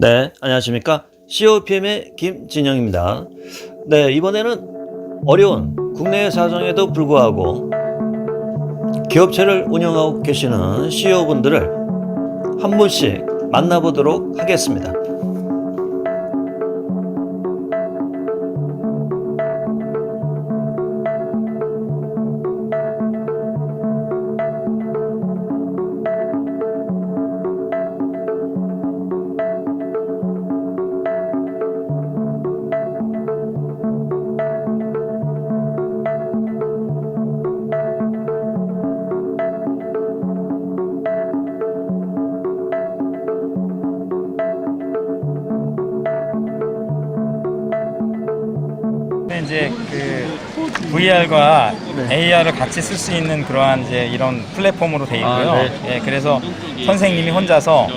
네, 안녕하십니까. COPM의 김진영입니다. 네, 이번에는 어려운 국내 사정에도 불구하고 기업체를 운영하고 계시는 CEO분들을 한 분씩 만나보도록 하겠습니다. 이제 그 VR과 AR을 같이 쓸 수 있는 그러한 이제 이런 플랫폼으로 돼 있고요. 아, 네. 예, 그래서 선생님이 혼자서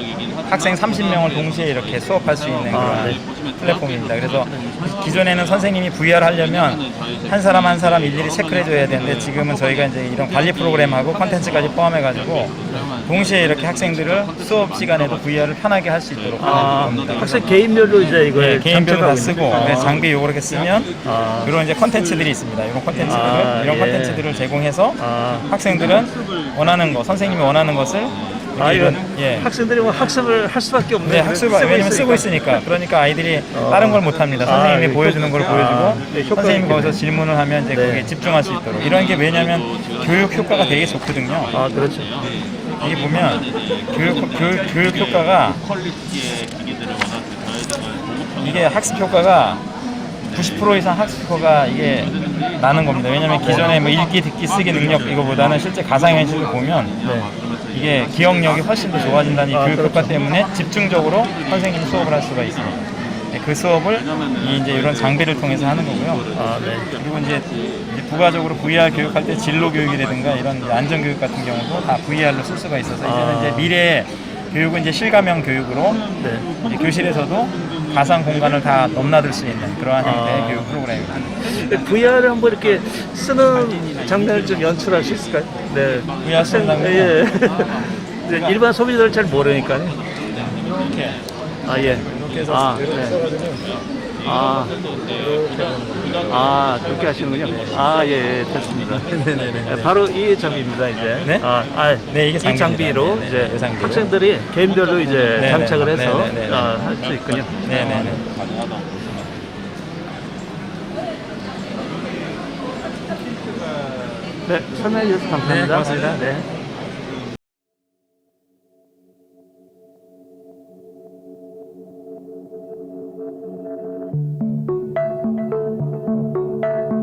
학생 30명을 동시에 이렇게 수업할 수 있는 그런 아, 네. 플랫폼입니다. 그래서 기존에는 선생님이 VR 하려면 한 사람 한 사람 일일이 체크를 해줘야 되는데 지금은 저희가 이제 이런 관리 프로그램하고 컨텐츠까지 포함해가지고 동시에 이렇게 학생들을 수업 시간에도 VR을 편하게 할 수 있도록 하는 아, 겁니다. 학생 개인별로 이제 이거 네, 개인별로 다 쓰고 네, 장비 요거 이렇게 쓰면 아. 이런 이제 컨텐츠들이 있습니다. 이런 컨텐츠들을 아, 이런 예. 컨텐츠들을 제공해서 아. 학생들은 원하는 거 선생님이 원하는 것을 아, 이런 예. 학생들이 뭐 학습을 할 수밖에 없네. 네, 학습 왜냐면 쓰고 있으니까 그러니까 아이들이 다른 걸 못 합니다. 아, 선생님이 예, 보여주는 걸 효과- 보여주고 아, 네, 효과가 선생님이 있겠네. 거기서 질문을 하면 이제 네. 거기에 집중할 수 있도록 이런 게 왜냐면 교육 효과가 되게 좋거든요. 아, 그렇죠. 이게 보면 교육, 교육, 교육 효과가 이게 학습 효과가 90% 이상 학습 효과가 이게 나는 겁니다. 왜냐면 기존에 뭐 읽기, 듣기, 쓰기 능력 이거보다는 실제 가상현실을 보면 네. 이게 기억력이 훨씬 더 좋아진다는 이 아, 교육 효과. 때문에 집중적으로 선생님이 수업을 할 수가 있습니다. 네, 그 수업을 이 이제 이런 장비를 통해서 하는 거고요. 아, 네. 그리고 이제 이제 부가적으로 VR 교육할 때 진로 교육이라든가 이런 안전 교육 같은 경우도 다 VR로 쓸 수가 있어서 이제는 아. 이제 미래 교육은 이제 실감형 교육으로 네. 이제 교실에서도 가상 공간을 다 넘나들 수 있는 그러한 형태의 아. 교육 프로그램입니다. VR을 한번 이렇게 쓰는 장면을 좀 연출할 수 있을까요? 네. 장면? 예. 네, 일반 소비자들 잘 모르니까요. 이렇게 아, 예. 이렇게 해서 아, 네. 아, 아, 그렇게 하시는군요. 아, 예, 예, 됐습니다. 네네네. 바로 이 장비입니다, 이제. 네? 아, 아, 네, 이게 이. 장비로 네, 네, 이제 이 장비로. 학생들이 개인별로 이제 네네. 장착을 해서. 아, 할 수 있군요. 네네네. 네, 설명해 주셔서 감사합니다. 네, 고맙습니다. 네.